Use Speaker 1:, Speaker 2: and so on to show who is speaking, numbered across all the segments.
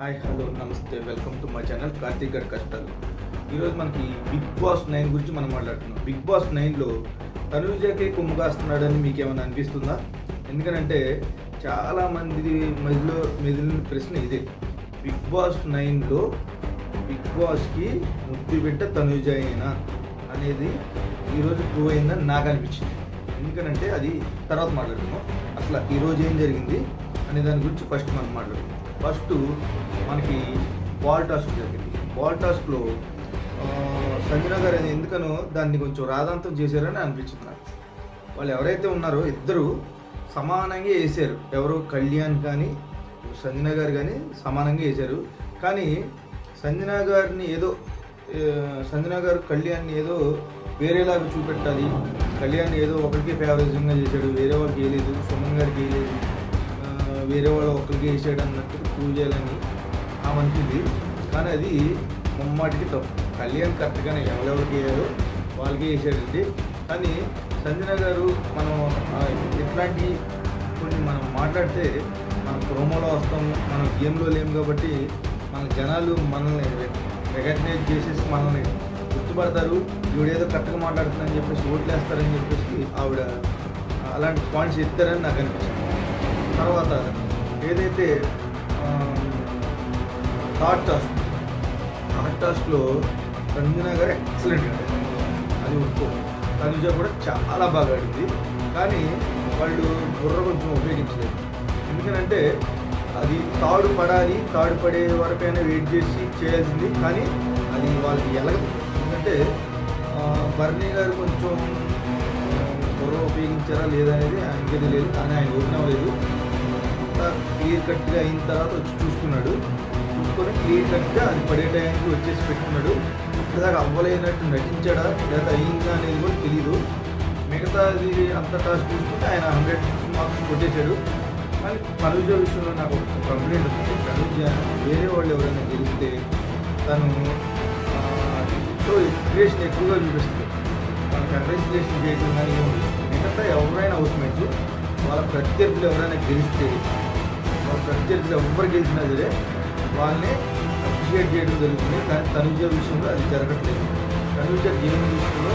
Speaker 1: Hi hello నమస్తే welcome to my channel Karthik గారి కష్టాలు. ఈరోజు మనకి బిగ్ బాస్ నైన్ గురించి మనం మాట్లాడుతున్నాం. బిగ్ బాస్ నైన్లో తనుజకి కొమ్ము కాస్తున్నాడని మీకు ఏమైనా అనిపిస్తుందా? ఎందుకనంటే చాలామంది మధ్యలో మెదిలిన ప్రశ్న ఇదే. బిగ్ బాస్ నైన్లో బిగ్ బాస్కి ముద్దు బిడ్డ తనుజ అయినా అనేది ఈరోజు ప్రూవ్ అయిందని నాకు అనిపించింది. ఎందుకనంటే అది తర్వాత మాట్లాడుతున్నాం అసలు ఈరోజు ఏం జరిగింది అనే దాని గురించి ఫస్ట్ మనం మాట్లాడుతున్నాం ఫస్ట్ మనకి బాల్ టాస్క్ జరిగింది. బాల్ టాస్క్లో సంజన గారు అది ఎందుకనో దాన్ని కొంచెం రాధాంతం చేశారని అనిపించింది నాకు. వాళ్ళు ఎవరైతే ఉన్నారో ఇద్దరు సమానంగా వేసారు ఎవరు కళ్యాణ్ కానీ సంజన గారు కానీ సమానంగా వేశారు. కానీ సంజన గారిని ఏదో సంజన గారు కళ్యాణ్ని ఏదో వేరేలాగా చూపెట్టాలి. కళ్యాణ్ ఏదో ఒకరికి ఫేవరిజంగా చేశాడు. వేరే వాళ్ళకి వేయలేదు. సుమన్ గారికి వేయలేదు. వేరే వాళ్ళు ఒకరికి వేసాడు అన్నట్టు ప్రూవ్ చేయాలని ఆ మంచిది కానీ అది ముమ్మాటికి తప్పు. కళ్యాణ్ కరెక్ట్గానే ఎవరెవరికి వేయారు వాళ్ళకి వేసాడండి. కానీ సంజన గారు మనం ఇట్లాంటి కొన్ని మనం మాట్లాడితే మనం ప్రోమోలో వస్తాము మనం గేమ్లో లేము కాబట్టి మన జనాలు మనల్ని రికగ్నైజ్ చేసేసి మనల్ని గుర్తుపడతారు. ఈవిడేదో కరెక్ట్గా మాట్లాడుతుందని చెప్పేసి ఓట్లేస్తారని చెప్పేసి ఆవిడ అలాంటి పాయింట్స్ ఎత్తారని నాకు అనిపించింది. తర్వాత ఏదైతే థాట్ టాస్క్ థాట్ టాస్క్లో రంజనా గారు ఎక్సలెంట్ అది ఒప్పుకో. తనుజ కూడా చాలా బాగా ఆడింది. కానీ వాళ్ళు బుర్ర కొంచెం ఉపయోగించలేదు. ఎందుకనంటే అది తాడు పడాలి తాడు పడే వరకైనా వెయిట్ చేసి చేయాల్సింది. కానీ అది వాళ్ళకి ఎలగదు. ఎందుకంటే బర్నీ గారు కొంచెం ఆ, బుర్ర ఉపయోగించారా లేదా అనేది ఆయనకి తెలియదు కానీ ఆయన ఓపెన్ అంతా క్లియర్ కట్గా అయిన తర్వాత వచ్చి చూసుకున్నాడు. చూసుకొని క్లియర్ కట్గా అది పడే టైంకి వచ్చేసి పెట్టుకున్నాడు. ఇప్పటిదాకా అవ్వలేనట్టు నటించాడా? లేదా అయిందా అనేది కూడా తెలియదు మిగతాది అంత టాస్క్ చూసుకుంటే ఆయన హండ్రెడ్ మార్క్స్ కొట్టేశాడు. కానీ తనుజ విషయంలో నాకు ఒక కంప్లైంట్ వచ్చింది. తనుజ వేరే వాళ్ళు ఎవరైనా గెలిస్తే తను క్రియేషన్ ఎక్కువగా చూపిస్తుంది. తన కంగ్రాచులేషన్ చేయడం కానీ మిగతా ఎవరైనా అవుట్మేట్స్ వాళ్ళ ప్రత్యర్థులు ఎవరైనా గెలిస్తే ప్రత్యర్థులు ఎవరు గెలిచినా సరే వాళ్ళని అప్రిషియేట్ చేయడం జరుగుతుంది. కానీ తనుజ విషయంలో అది జరగట్లేదు. తనుజ గేమ్ విషయంలో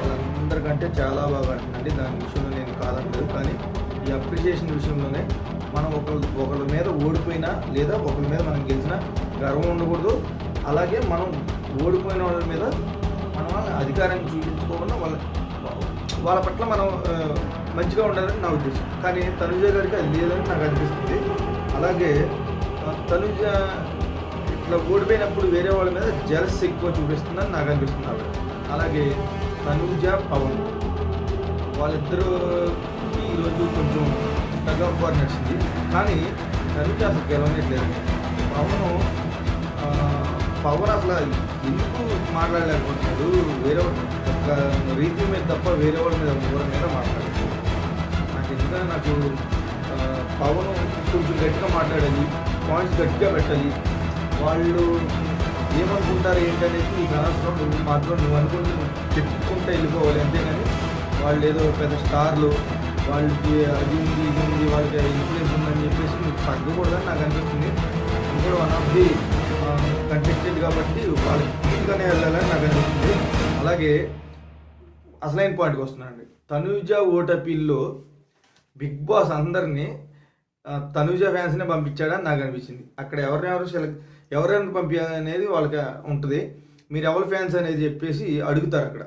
Speaker 1: వాళ్ళందరికంటే చాలా బాగా ఆడుతుందండి దాని విషయంలో నేను కాదనలేదు. కానీ ఈ అప్రిషియేషన్ విషయంలోనే మనం ఒకరు ఒకరి మీద ఓడిపోయినా లేదా ఒకరి మీద మనం గెలిచినా గర్వం ఉండకూడదు. అలాగే మనం ఓడిపోయిన వాళ్ళ మీద మనం అధికారాన్ని చూపించుకోకుండా వాళ్ళ వాళ్ళ పట్ల మనం మంచిగా ఉండాలని నా ఉద్దేశం. కానీ తనుజ గారికి అది లేదని నాకు అనిపిస్తుంది. అలాగే ఆ, తనుజ ఇట్లా ఓడిపోయినప్పుడు వేరే వాళ్ళ మీద జెల్స్ ఎక్కువ చూపిస్తుందని నాకు అనిపిస్తుంది. ఆవిడ అలాగే తనుజ పవన్ వాళ్ళిద్దరూ ఈరోజు కొంచెం టగ్ ఆఫ్ వార్ నడిచింది. కానీ తనుజ అసలు గెలవనట్లేదు. పవన్ పవన్ అసలు ఎందుకు మాట్లాడలేకపోతున్నాడు? వేరే వాళ్ళ- ఒక రీతి మీద తప్ప వేరే వాళ్ళ మీద ఎవరి మీద మాట్లాడలేదు. నాకు ఎందుకంటే నాకు పవన్ కొంచెం గట్టిగా మాట్లాడాలి పాయింట్స్ గట్టిగా పెట్టాలి వాళ్ళు ఏమనుకుంటారు ఏంటనేది నీకు అనవసరం నువ్వు మాత్రం నువ్వు అనుకుని చెప్పుకుంటే వెళ్ళిపోవాలి. అంతేగాని వాళ్ళు ఏదో పెద్ద స్టార్లు వాళ్ళకి అది ఉంది ఇది ఉంది వాళ్ళకి ఇన్ఫ్లుయెన్స్ ఉందని చెప్పేసి నీకు తగ్గకూడదని నాకు అనిపిస్తుంది. ఇంకోటి వన్ ఆఫ్ ది కంటెక్టెడ్ కాబట్టి వాళ్ళకి తీసుకునే వెళ్ళాలని నాకు అనిపిస్తుంది. అలాగే అసలైన పాయింట్కి వస్తున్నానండి. తనుజ ఓటపిల్లో బిగ్ బాస్ అందరినీ తనుజ ఫ్యాన్స్నే పంపించాడని నాకు అనిపించింది. అక్కడ ఎవరినెవరు సెలెక్ట్ ఎవరెవరిని పంపించాలి అనేది వాళ్ళకి ఉంటుంది. మీరు ఎవరి ఫ్యాన్స్ అనేది చెప్పేసి అడుగుతారు అక్కడ.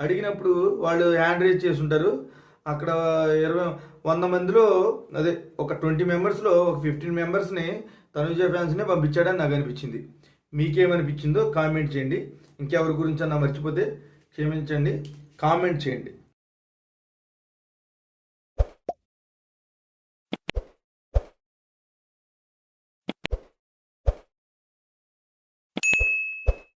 Speaker 1: అడిగినప్పుడు వాళ్ళు హ్యాండ్ రేజ్ చేసి ఉంటారు అక్కడ ఇరవై వంద మందిలో అదే ఒక ట్వంటీ మెంబర్స్లో ఒక ఫిఫ్టీన్ మెంబర్స్ని తనుజ ఫ్యాన్స్నే పంపించాడని నాకు అనిపించింది. మీకేమనిపించిందో కామెంట్ చేయండి. ఇంకెవరి గురించి అన్నా మర్చిపోతే క్షమించండి. కామెంట్ చేయండి.